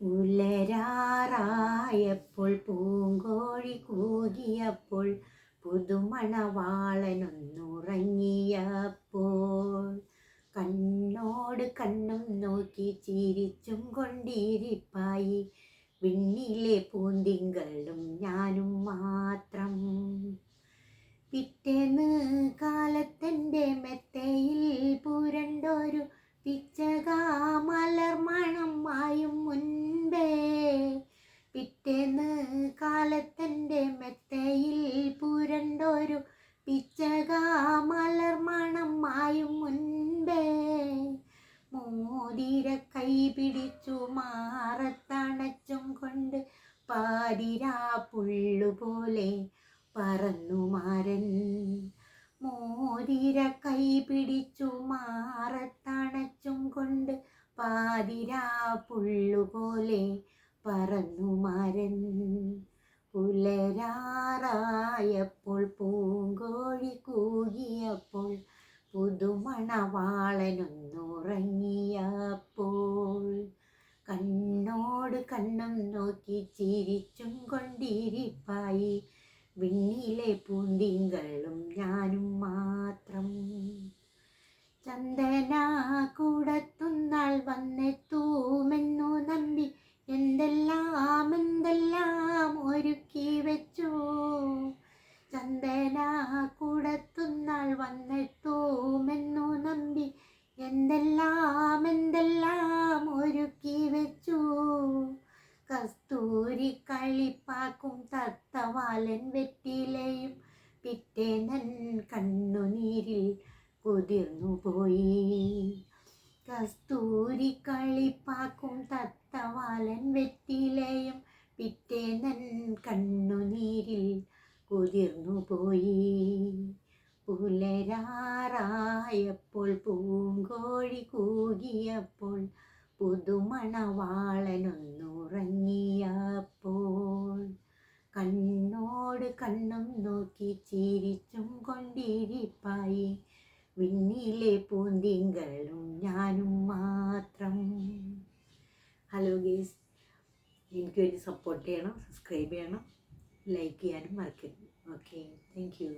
പുലരാറായപ്പോൾ പൂങ്കോഴി കൂകിയപ്പോൾ പുതുമണവാളനൊന്നുറങ്ങിയപ്പോൾ. കണ്ണോട് കണ്ണും നോക്കി ചിരിച്ചും കൊണ്ടിരിപ്പായി. വിണ്ണിലെ പൂന്തിങ്കളും ഞാനും മാത്രം. പിറ്റേന്ന് കാലത്തെന്റെ മെത്തയിൽ കാലത്തെന്റെ മെത്തയിൽ പുരണ്ടൊരു പിച്ചകാ മലർമണം മായും മുൻപേ മോതിര കൈ പിടിച്ചു മാറത്തണച്ചും കൊണ്ട് പാതിരാ പുള്ളുപോലെ പറന്നു മാരൻ. മോതിര കൈ പിടിച്ചു മാറത്തണച്ചും കൊണ്ട് പാതിരാ പുള്ളുപോലെ പറന്നു മാരൻ. പുലരാറായപ്പോൾ പൂങ്കോഴി കൂകിയപ്പോൾ പുതുമണവാളനൊന്നുറങ്ങിയപ്പോൾ. കണ്ണോട് കണ്ണും നോക്കി ചിരിച്ചും കൊണ്ടിരിപ്പായി. വിണ്ണിലെ പൂന്തിങ്കളും ഞാനും മാത്രം. ചന്ദന കളിപ്പാക്കും തത്തവാലൻ വെറ്റിലയും പിറ്റേനൻ കണ്ണുനീരിൽ കുതിർന്നു പോയി. കസ്തൂരി കളിപ്പാക്കും തത്തവാലൻ വെറ്റിലയും പിറ്റേനൻ കണ്ണുനീരിൽ കുതിർന്നു പോയി. പുലരാറായപ്പോൾ പൂങ്കോഴി കൂകിയപ്പോൾ പുതുമണവാളനൊന്നുറങ്ങിയപ്പോൾ കണ്ണോട് കണ്ണും നോക്കി ചിരിച്ചും കൊണ്ടിരിപ്പായി. വിണ്ണിലെ പൂന്തിങ്കളും ഞാനും മാത്രം. ഹലോ ഗേസ് എനിക്ക് വേണ്ടി സപ്പോർട്ട് ചെയ്യണം സബ്സ്ക്രൈബ് ചെയ്യണം ലൈക്ക് ചെയ്യാനും മറക്കരുത്. Okay thank you